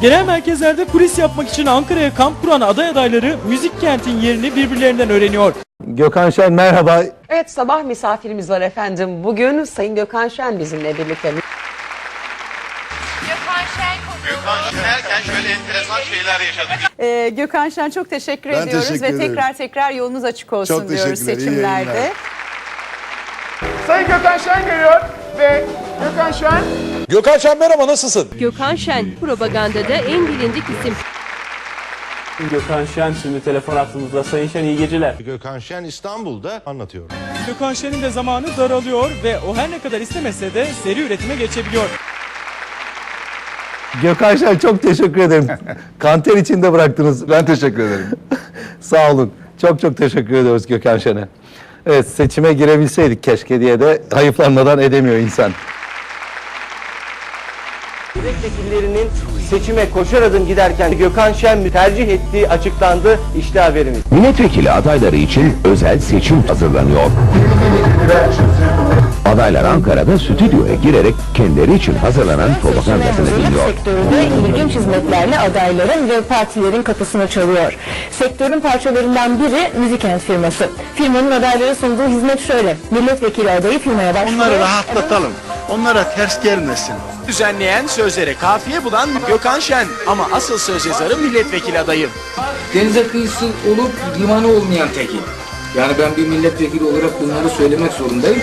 Genel merkezlerde kulis yapmak için Ankara'ya kamp kuran aday adayları müzik kentin yerini birbirlerinden öğreniyor. Gökhan Şen merhaba. Evet sabah misafirimiz var efendim. Bugün Sayın Gökhan Şen bizimle birlikte. Gökhan Şen konuğumuz. Derken şöyle enteresan şeyler yaşadık. Ee, Gökhan Şen çok teşekkür Ben ediyoruz teşekkür ve ederim. tekrar tekrar yolunuz açık olsun Çok diyoruz teşekkürler, iyi seçimlerde. yayınlar. Sayın Gökhan Şen geliyor ve Gökhan Şen Gökhan Şen merhaba nasılsın? Gökhan Şen propagandada en bilindik isim. Gökhan Şen şimdi telefon attığımızda Sayın Şen iyi geceler. Gökhan Şen İstanbul'da anlatıyor. Gökhan Şen'in de zamanı daralıyor ve o her ne kadar istemese de seri üretime geçebiliyor. Gökhan Şen çok teşekkür ederim. Kanter içinde bıraktınız. Ben teşekkür ederim. Sağ olun. Çok çok teşekkür ediyoruz Gökhan Şen'e. Evet seçime girebilseydik keşke diye de hayıflanmadan edemiyor insan. Milletvekillerinin seçime koşar adım giderken Gökhan Şen mi tercih ettiği açıklandı. İşte haberimiz. Milletvekili adayları için özel seçim hazırlanıyor. Adaylar Ankara'da stüdyoya girerek kendileri için hazırlanan propagandasını dinliyor. sektöründe ilginç hizmetlerle adayların ve partilerin kapısını çalıyor. Sektörün parçalarından biri Müzikent firması. Firmanın adaylara sunduğu hizmet şöyle. Milletvekili adayı firmaya başvuruyor. Onları rahatlatalım. Onlara ters gelmesin. düzenleyen sözlere kafiye bulan Gökhan Şen ama asıl söz yazarı milletvekili adayı. Denize kıyısı olup limanı olmayan teki. Yani ben bir milletvekili olarak bunları söylemek zorundayım.